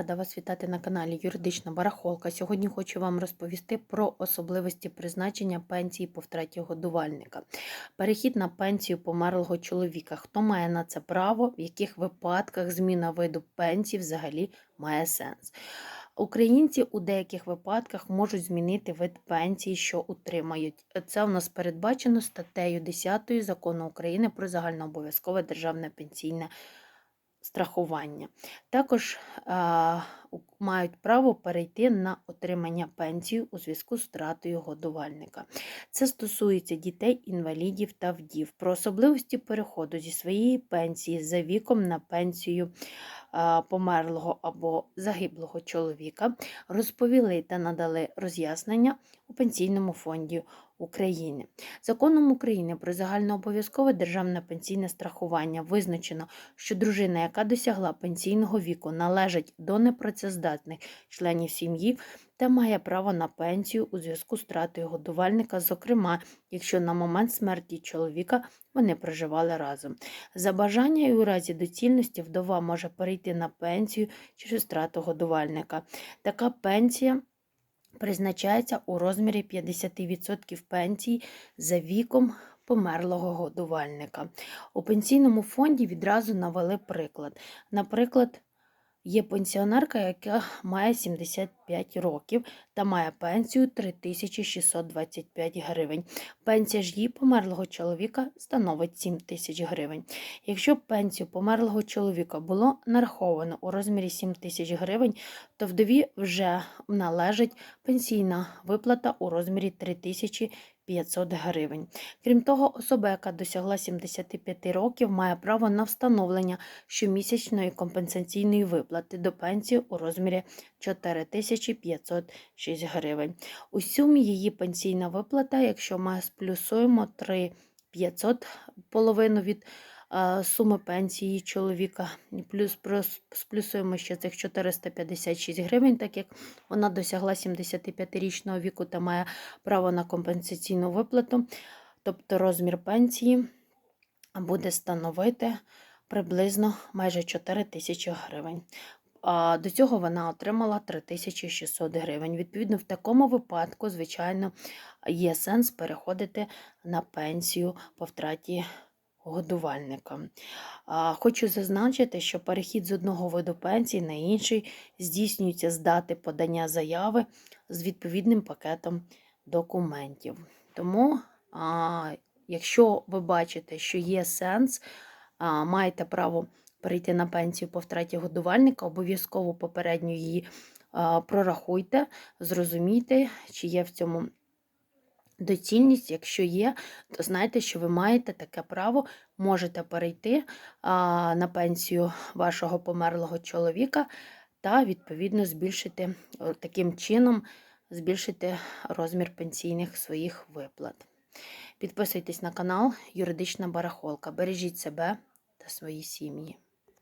Рада вас вітати на каналі Юридична Барахолка. Сьогодні хочу вам розповісти про особливості призначення пенсії по втраті годувальника. Перехід на пенсію померлого чоловіка. Хто має на це право, в яких випадках зміна виду пенсії взагалі має сенс. Українці у деяких випадках можуть змінити вид пенсії, що утримають. Це у нас передбачено статтею 10 закону України про загальнообов'язкове державне пенсійне страхування. Також а, мають право перейти на отримання пенсії у зв'язку з втратою годувальника. Це стосується дітей, інвалідів та вдів. Про особливості переходу зі своєї пенсії за віком на пенсію а, померлого або загиблого чоловіка розповіли та надали роз'яснення у Пенсійному фонді України. Законом України про загальнообов'язкове державне пенсійне страхування визначено, що дружина, яка досягла пенсійного віку, належить до непрацездатних членів сім'ї та має право на пенсію у зв'язку з втратою годувальника, зокрема, якщо на момент смерті чоловіка вони проживали разом. За бажання і у разі доцільності вдова може перейти на пенсію через втрату годувальника. Така пенсія призначається у розмірі 50% пенсії за віком померлого годувальника. У пенсійному фонді відразу навели приклад. Наприклад, є пенсіонерка, яка має 75 років та має пенсію 3625 гривень. Пенсія ж її померлого чоловіка становить 7 тисяч гривень. Якщо пенсію померлого чоловіка було нараховано у розмірі 7 тисяч гривень, то вдові вже належить пенсійна виплата у розмірі 3500 гривень. Крім того, особа, яка досягла 75 років, має право на встановлення щомісячної компенсаційної виплати до пенсії у розмірі 4506 гривень. У сумі її пенсійна виплата, якщо ми сплюсуємо 3500 половину від суми пенсії чоловіка, плюс сплюсуємо ще цих 456 гривень, так як вона досягла 75-річного віку та має право на компенсаційну виплату, тобто розмір пенсії буде становити приблизно майже 4 тисячі гривень. До цього вона отримала 3600 гривень. Відповідно, в такому випадку, звичайно, є сенс переходити на пенсію по втраті годувальника. Хочу зазначити, що перехід з одного виду пенсії на інший здійснюється з дати подання заяви з відповідним пакетом документів. Тому, якщо ви бачите, що є сенс, маєте право перейти на пенсію по втраті годувальника, обов'язково попередньо її прорахуйте, зрозумійте, чи є в цьому доцільність. Якщо є, то знайте, що ви маєте таке право, можете перейти на пенсію вашого померлого чоловіка та відповідно збільшити таким чином збільшити розмір пенсійних своїх виплат. Підписуйтесь на канал Юридична Барахолка. Бережіть себе та свої сім'ї.